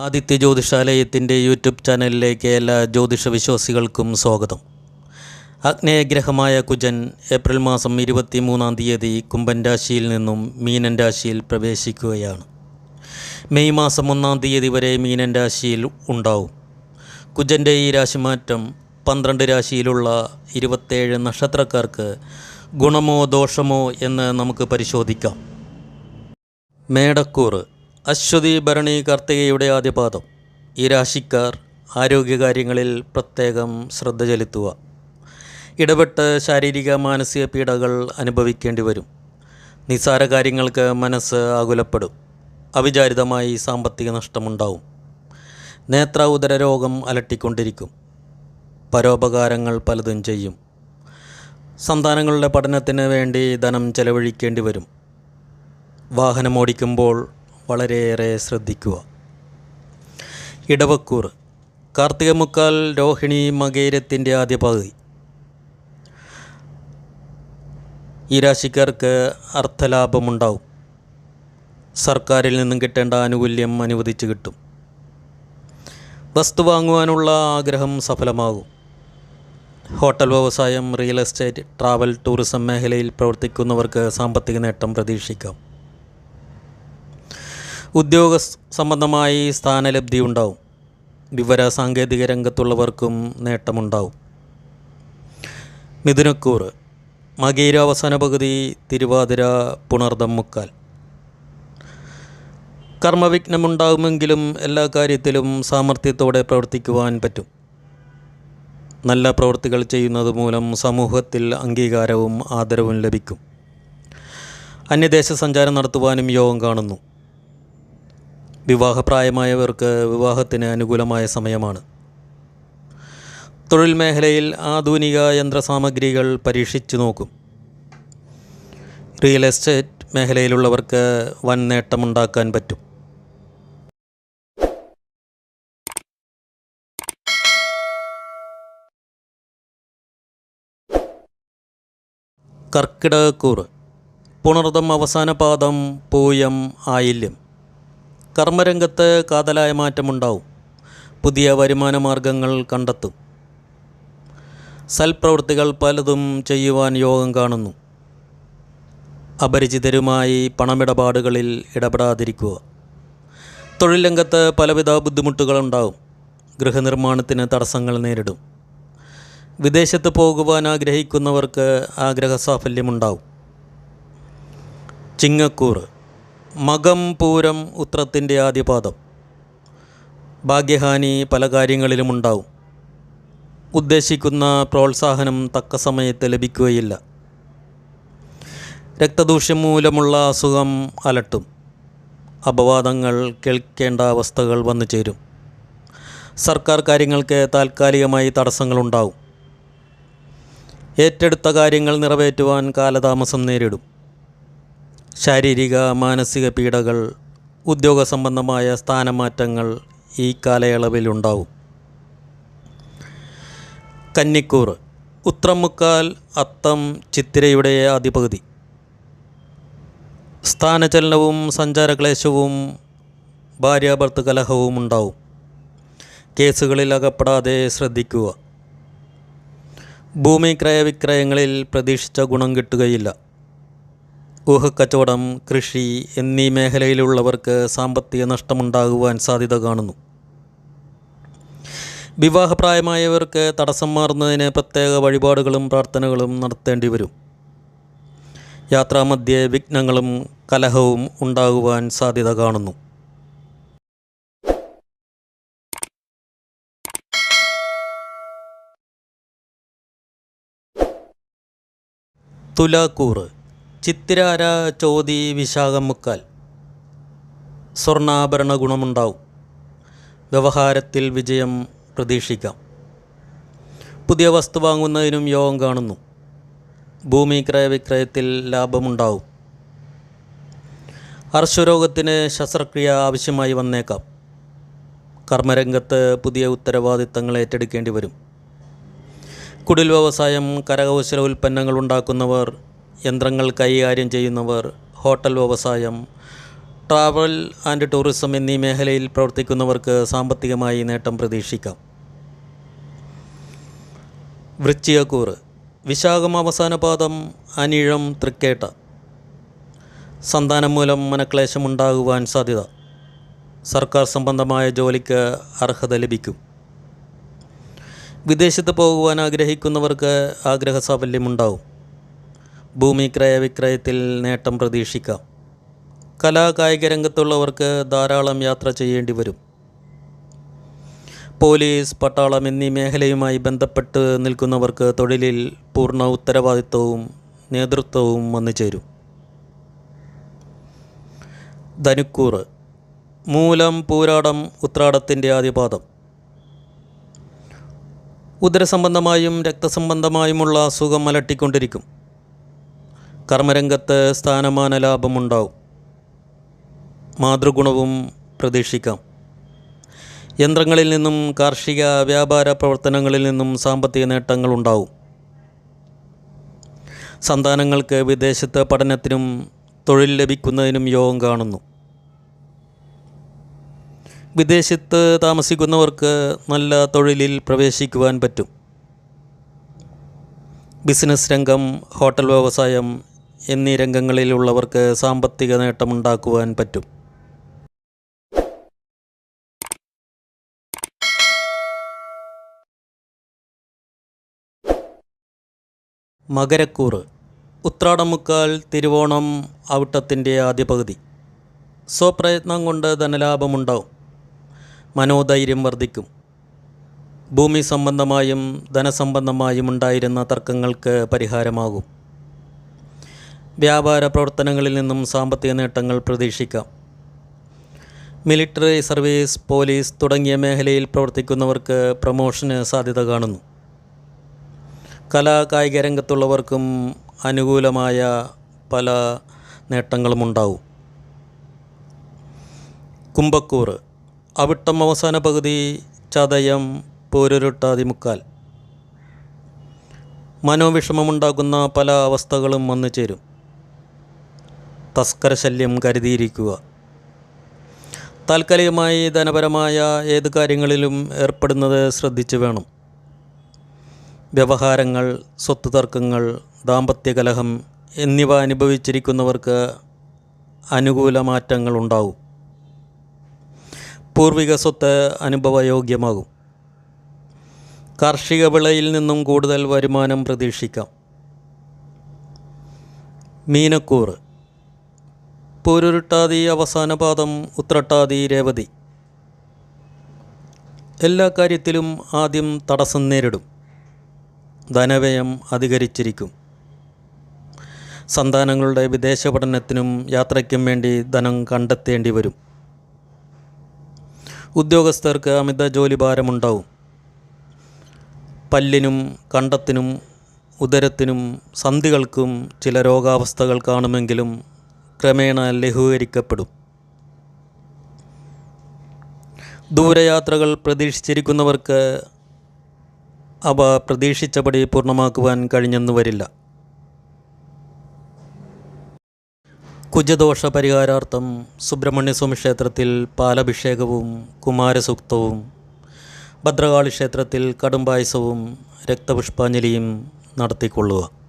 Aditya ജ്യോതിഷാലയത്തിന്റെ YouTube ചാനലിലേക്ക് എല്ലാ ജ്യോതിഷ വിശ്വാസികൾക്കും സ്വാഗതം. ആഗ്നേയഗ്രഹമായ കുജൻ ഏപ്രിൽ മാസം ഇരുപത്തി മൂന്നാം തീയതി കുംഭൻ രാശിയിൽ നിന്നും മീനൻ രാശിയിൽ പ്രവേശിക്കുകയാണ്. മെയ് മാസം ഒന്നാം തീയതി വരെ മീനൻ രാശിയിൽ ഉണ്ടാവും. കുജന്റെ ഈ രാശിമാറ്റം പന്ത്രണ്ട് രാശിയിലുള്ള ഇരുപത്തേഴ് നക്ഷത്രക്കാർക്ക് ഗുണമോ ദോഷമോ എന്ന് നമുക്ക് പരിശോധിക്കാം. മേടക്കൂറ് അശ്വതി ഭരണി കാർത്തികയുടെ ആദ്യപാദം. ഈ രാശിക്കാർ ആരോഗ്യകാര്യങ്ങളിൽ പ്രത്യേകം ശ്രദ്ധ ചെലുത്തുക. ഇടപെട്ട് ശാരീരിക മാനസിക പീഡകൾ അനുഭവിക്കേണ്ടി വരും. നിസ്സാര കാര്യങ്ങൾക്ക് മനസ്സ് ആകുലപ്പെടും. അവിചാരിതമായി സാമ്പത്തിക നഷ്ടമുണ്ടാവും. നേത്ര ഉദര രോഗം അലട്ടിക്കൊണ്ടിരിക്കും. പരോപകാരങ്ങൾ പലതും ചെയ്യും. സന്താനങ്ങളുടെ പഠനത്തിന് വേണ്ടി ധനം ചെലവഴിക്കേണ്ടി വരും. വാഹനമോടിക്കുമ്പോൾ വളരെയേറെ ശ്രദ്ധിക്കുക. ഇടവക്കൂർ കാർത്തിക മുക്കാൽ രോഹിണി മകേരത്തിന്റെ ആദ്യ പകുതി. ഈ രാശിക്കാർക്ക് അർത്ഥലാഭമുണ്ടാവും. സർക്കാരിൽ നിന്നും കിട്ടേണ്ട ആനുകൂല്യം അനുവദിച്ച് കിട്ടും. വസ്തു വാങ്ങുവാനുള്ള ആഗ്രഹം സഫലമാകും. ഹോട്ടൽ വ്യവസായം റിയൽ എസ്റ്റേറ്റ് ട്രാവൽ ടൂറിസം മേഖലയിൽ പ്രവർത്തിക്കുന്നവർക്ക് സാമ്പത്തിക നേട്ടം പ്രതീക്ഷിക്കാം. ഉദ്യോഗ സംബന്ധമായി സ്ഥാനലബ്ധി ഉണ്ടാവും. വിവര സാങ്കേതിക രംഗത്തുള്ളവർക്കും നേട്ടമുണ്ടാവും. മിഥുനക്കൂർ മകീര അവസാന പകുതി തിരുവാതിര പുണർദം മുക്കാൽ. കർമ്മവിഘ്നമുണ്ടാകുമെങ്കിലും എല്ലാ കാര്യത്തിലും സാമർഥ്യത്തോടെ പ്രവർത്തിക്കുവാൻ പറ്റും. നല്ല പ്രവൃത്തികൾ ചെയ്യുന്നത് മൂലം സമൂഹത്തിൽ അംഗീകാരവും ആദരവും ലഭിക്കും. അന്യദേശ സഞ്ചാരം നടത്തുവാനും യോഗം കാണുന്നു. വിവാഹപ്രായമായവർക്ക് വിവാഹത്തിന് അനുകൂലമായ സമയമാണ്. തൊഴിൽ മേഖലയിൽ ആധുനിക യന്ത്രസാമഗ്രികൾ പരീക്ഷിച്ചു നോക്കും. റിയൽ എസ്റ്റേറ്റ് മേഖലയിലുള്ളവർക്ക് വൻ നേട്ടമുണ്ടാക്കാൻ പറ്റും. കർക്കിടകക്കൂറ്. പുണർദം അവസാന പാദം പൂയം ആയില്യം. കർമ്മരംഗത്ത് കാതലായ മാറ്റമുണ്ടാവും. പുതിയ വരുമാന മാർഗങ്ങൾ കണ്ടെത്തും. സൽപ്രവൃത്തികൾ പലതും ചെയ്യുവാൻ യോഗം കാണുന്നു. അപരിചിതരുമായി പണമിടപാടുകളിൽ ഇടപെടാതിരിക്കുക. തൊഴിൽ രംഗത്ത് പലവിധ ബുദ്ധിമുട്ടുകളുണ്ടാവും ഗൃഹനിർമ്മാണത്തിന് തടസ്സങ്ങൾ നേരിടും. വിദേശത്ത് പോകുവാൻ ആഗ്രഹിക്കുന്നവർക്ക് ആഗ്രഹ സാഫല്യമുണ്ടാവും. ചിങ്ങക്കൂറ് മകം പൂരം ഉത്രത്തിന്റെ ആദ്യപാദം. ഭാഗ്യഹാനി പല കാര്യങ്ങളിലും ഉണ്ടാവും ഉദ്ദേശിക്കുന്ന പ്രോത്സാഹനം തക്ക സമയത്ത് ലഭിക്കുകയില്ല. രക്തദൂഷ്യം മൂലമുള്ള അസുഖം അലട്ടും. അപവാദങ്ങൾ കേൾക്കേണ്ട അവസ്ഥകൾ വന്നു ചേരും. സർക്കാർ കാര്യങ്ങൾക്ക് താൽക്കാലികമായി തടസ്സങ്ങളുണ്ടാവും. ഏറ്റെടുത്ത കാര്യങ്ങൾ നിറവേറ്റുവാൻ കാലതാമസം നേരിടും. ശാരീരിക മാനസിക പീഡകൾ ഉദ്യോഗ സംബന്ധമായ സ്ഥാനമാറ്റങ്ങൾ ഈ കാലയളവിലുണ്ടാവും. കന്നിക്കൂർ ഉത്രമുക്കാൽ അത്തം ചിത്തിരയുടെ ആദ്യപകുതി സ്ഥാനചലനവും സഞ്ചാരക്ലേശവും ഭാര്യാഭർത്ത് കലഹവും ഉണ്ടാവും. കേസുകളിൽ അകപ്പെടാതെ ശ്രദ്ധിക്കുക. ഭൂമി ക്രയവിക്രയങ്ങളിൽ പ്രതീക്ഷിച്ച ഗുണം കിട്ടുകയില്ല. ഊഹക്കച്ചവടം കൃഷി എന്നീ മേഖലയിലുള്ളവർക്ക് സാമ്പത്തിക നഷ്ടമുണ്ടാകുവാൻ സാധ്യത കാണുന്നു. വിവാഹപ്രായമായവർക്ക് തടസ്സം മാറുന്നതിന് പ്രത്യേക വഴിപാടുകളും പ്രാർത്ഥനകളും നടത്തേണ്ടി വരും. യാത്രാമധ്യേ വിഘ്നങ്ങളും കലഹവും ഉണ്ടാകുവാൻ സാധ്യത കാണുന്നു. തുലാക്കൂറ് ചിത്തിരാര ചോതി വിശാഖം മുക്കാൽ. സ്വർണാഭരണ ഗുണമുണ്ടാവും. വ്യവഹാരത്തിൽ വിജയം പ്രതീക്ഷിക്കാം. പുതിയ വസ്തു വാങ്ങുന്നതിനും യോഗം കാണുന്നു. ഭൂമി ക്രയവിക്രയത്തിൽ ലാഭമുണ്ടാവും. അർശരോഗത്തിന് ശസ്ത്രക്രിയ ആവശ്യമായി വന്നേക്കാം. കർമ്മരംഗത്ത് പുതിയ ഉത്തരവാദിത്തങ്ങൾ ഏറ്റെടുക്കേണ്ടി വരും. കുടിൽ വ്യവസായം കരകൗശല ഉൽപ്പന്നങ്ങൾ ഉണ്ടാക്കുന്നവർ യന്ത്രങ്ങൾ കൈകാര്യം ചെയ്യുന്നവർ ഹോട്ടൽ വ്യവസായം ട്രാവൽ ആൻഡ് ടൂറിസം എന്നീ മേഖലയിൽ പ്രവർത്തിക്കുന്നവർക്ക് സാമ്പത്തികമായി നേട്ടം പ്രതീക്ഷിക്കാം. വൃശ്ചികക്കൂറ് വിശാഖം അവസാന പാദം അനിഴം തൃക്കേട്ട. സന്താനം മൂലം മനക്ലേശമുണ്ടാകുവാൻ സാധ്യത. സർക്കാർ സംബന്ധമായ ജോലിക്ക് അർഹത ലഭിക്കും. വിദേശത്ത് പോകുവാൻ ആഗ്രഹിക്കുന്നവർക്ക് ആഗ്രഹ സാഫല്യമുണ്ടാവും. ഭൂമി ക്രയവിക്രയത്തിൽ നേട്ടം പ്രതീക്ഷിക്കാം. കലാ കായിക രംഗത്തുള്ളവർക്ക് ധാരാളം യാത്ര ചെയ്യേണ്ടി വരും. പോലീസ് പട്ടാളം എന്നീ മേഖലയുമായി ബന്ധപ്പെട്ട് നിൽക്കുന്നവർക്ക് തൊഴിലിൽ പൂർണ ഉത്തരവാദിത്വവും നേതൃത്വവും വന്നു ചേരും. ധനുക്കൂറ് മൂലം പൂരാടം ഉത്രാടത്തിന്റെ ആദ്യപാദം. ഉദരസംബന്ധമായും രക്തസംബന്ധമായുമുള്ള അസുഖം അലട്ടിക്കൊണ്ടിരിക്കും. കർമ്മരംഗത്ത് സ്ഥാനമാന ലാഭമുണ്ടാവും. മാതൃഗുണവും പ്രതീക്ഷിക്കാം. യന്ത്രങ്ങളിൽ നിന്നും കാർഷിക വ്യാപാര പ്രവർത്തനങ്ങളിൽ നിന്നും സാമ്പത്തിക നേട്ടങ്ങൾ ഉണ്ടാവും. സന്താനങ്ങൾക്ക് വിദേശത്ത് പഠനത്തിനും തൊഴിൽ ലഭിക്കുന്നതിനും യോഗം കാണുന്നു. വിദേശത്ത് താമസിക്കുന്നവർക്ക് നല്ല തൊഴിലിൽ പ്രവേശിക്കുവാൻ പറ്റും. ബിസിനസ് രംഗം ഹോട്ടൽ വ്യവസായം എന്നീ രംഗങ്ങളിലുള്ളവർക്ക് സാമ്പത്തിക നേട്ടമുണ്ടാക്കുവാൻ പറ്റും. മകരക്കൂറ് ഉത്രാടമുക്കാൽ തിരുവോണം അവിട്ടത്തിന്റെ ആദ്യ പകുതി സ്വപ്രയത്നം കൊണ്ട് ധനലാഭമുണ്ടാവും. മനോധൈര്യം വർദ്ധിക്കും. ഭൂമി സംബന്ധമായും ധനസംബന്ധമായും ഉണ്ടായിരുന്ന തർക്കങ്ങൾക്ക് പരിഹാരമാകും. വ്യാപാര പ്രവർത്തനങ്ങളിൽ നിന്നും സാമ്പത്തിക നേട്ടങ്ങൾ പ്രതീക്ഷിക്കാം. മിലിറ്ററി സർവീസ് പോലീസ് തുടങ്ങിയ മേഖലയിൽ പ്രവർത്തിക്കുന്നവർക്ക് പ്രമോഷന് സാധ്യത കാണുന്നു. കലാ കായിക രംഗത്തുള്ളവർക്കും അനുകൂലമായ പല നേട്ടങ്ങളുമുണ്ടാവും. കുംഭക്കൂർ അവിട്ടം അവസാന പകുതി ചതയം പോരുരുട്ടാതിമുക്കാൽ മനോവിഷമമുണ്ടാക്കുന്ന പല അവസ്ഥകളും വന്നു ചേരും തസ്കരശല്യം കരുതിയിരിക്കുക. താൽക്കാലികമായി ധനപരമായ ഏത് കാര്യങ്ങളിലും ഏർപ്പെടുന്നത് ശ്രദ്ധിച്ചു വേണം. വ്യവഹാരങ്ങൾ സ്വത്ത് തർക്കങ്ങൾ ദാമ്പത്യ കലഹം എന്നിവ അനുഭവിച്ചിരിക്കുന്നവർക്ക് അനുകൂല മാറ്റങ്ങൾ ഉണ്ടാവും. പൂർവിക സ്വത്ത് അനുഭവയോഗ്യമാകും. കാർഷിക വിളയിൽ നിന്നും കൂടുതൽ വരുമാനം പ്രതീക്ഷിക്കാം. മീനക്കൂറ് പൂരുരുട്ടാതി അവസാന പാദം ഉത്രട്ടാതി രേവതി. എല്ലാ കാര്യത്തിലും ആദ്യം തടസ്സം നേരിടും. ധനവ്യയം അധികരിച്ചിരിക്കും. സന്താനങ്ങളുടെ വിദേശ പഠനത്തിനും യാത്രയ്ക്കും വേണ്ടി ധനം കണ്ടെത്തേണ്ടി വരും. ഉദ്യോഗസ്ഥർക്ക് അമിത ജോലിഭാരമുണ്ടാവും. പല്ലിനും കണ്ടത്തിനും ഉദരത്തിനും സന്ധികൾക്കും ചില രോഗാവസ്ഥകൾ കാണുമെങ്കിലും ക്രമേണ ലഘൂകരിക്കപ്പെടും. ദൂരയാത്രകൾ പ്രതീക്ഷിച്ചിരിക്കുന്നവർക്ക് അവ പ്രതീക്ഷിച്ചപടി പൂർണമാക്കുവാൻ കഴിഞ്ഞെന്നു വരില്ല. കുജദോഷ പരിഹാരാർത്ഥം സുബ്രഹ്മണ്യസ്വാമി ക്ഷേത്രത്തിൽ പാലഭിഷേകവും കുമാരസൂക്തവും ഭദ്രകാളി ക്ഷേത്രത്തിൽ കടുംപായസവും രക്തപുഷ്പാഞ്ജലിയും നടത്തിക്കൊള്ളുക.